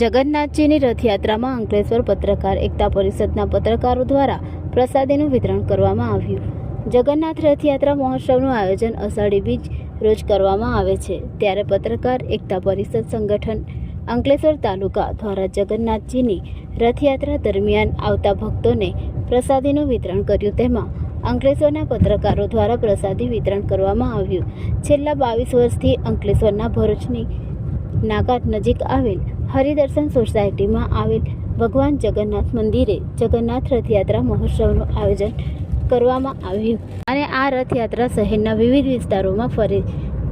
જગન્નાથજીની રથયાત્રામાં અંકલેશ્વર પત્રકાર એકતા પરિષદના પત્રકારો દ્વારા પ્રસાદીનું વિતરણ કરવામાં આવ્યું. જગન્નાથ રથયાત્રા મહોત્સવનું આયોજન અષાઢી બીજ રોજ કરવામાં આવે છે. ત્યારે પત્રકાર એકતા પરિષદ સંગઠન અંકલેશ્વર તાલુકા દ્વારા જગન્નાથજીની રથયાત્રા દરમિયાન આવતા ભક્તોને પ્રસાદીનું વિતરણ કર્યું. તેમાં અંકલેશ્વરના પત્રકારો દ્વારા પ્રસાદી વિતરણ કરવામાં આવ્યું. છેલ્લા બાવીસ વર્ષથી અંકલેશ્વરના ભરૂચની નાગાત નજીક આવેલ હરિદર્શન સોસાયટીમાં આવેલ ભગવાન જગન્નાથ મંદિરે જગન્નાથ રથયાત્રા મહોત્સવનું આયોજન કરવામાં આવ્યું. અને આ રથયાત્રા શહેરના વિવિધ વિસ્તારોમાં ફરે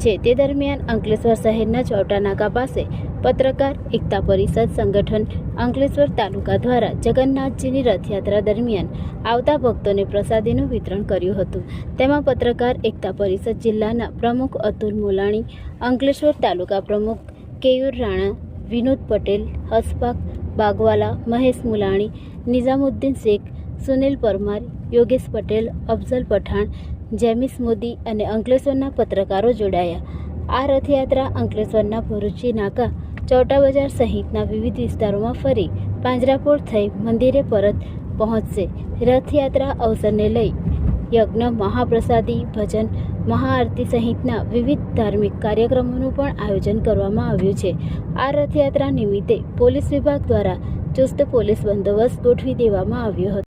છે. તે દરમિયાન અંકલેશ્વર શહેરના ચોટા નાકા પાસે પત્રકાર એકતા પરિષદ સંગઠન અંકલેશ્વર તાલુકા દ્વારા જગન્નાથજીની રથયાત્રા દરમિયાન આવતા ભક્તોને પ્રસાદીનું વિતરણ કર્યું હતું. તેમાં પત્રકાર એકતા પરિષદ જિલ્લાના પ્રમુખ અતુલ મોલાણી, અંકલેશ્વર તાલુકા પ્રમુખ કેયુર રાણા, વિનોદ પટેલ, હસપાક, બાગવાલા, મહેશ મુલાણી, નિઝામુદ્દીન શેખ, સુનિલ પરમાર, યોગેશ પટેલ, અફઝલ પઠાણ, જેમિસ મોદી અને અંકલેશ્વરના પત્રકારો જોડાયા. આ રથયાત્રા અંકલેશ્વરના ભરૂચી નાકા, ચોટા બજાર સહિતના વિવિધ વિસ્તારોમાં ફરી પાંજરાપોળ થઈ મંદિરે પરત પહોંચશે. રથયાત્રા અવસરને લઈ યજ્ઞ, મહાપ્રસાદી, ભજન મહાઆરતી સહિતના વિવિધ ધાર્મિક કાર્યક્રમોનું પણ આયોજન કરવામાં આવ્યું છે. આ રથયાત્રા નિમિત્તે પોલીસ વિભાગ દ્વારા ચુસ્ત પોલીસ બંદોબસ્ત ગોઠવી દેવામાં આવ્યો હતો.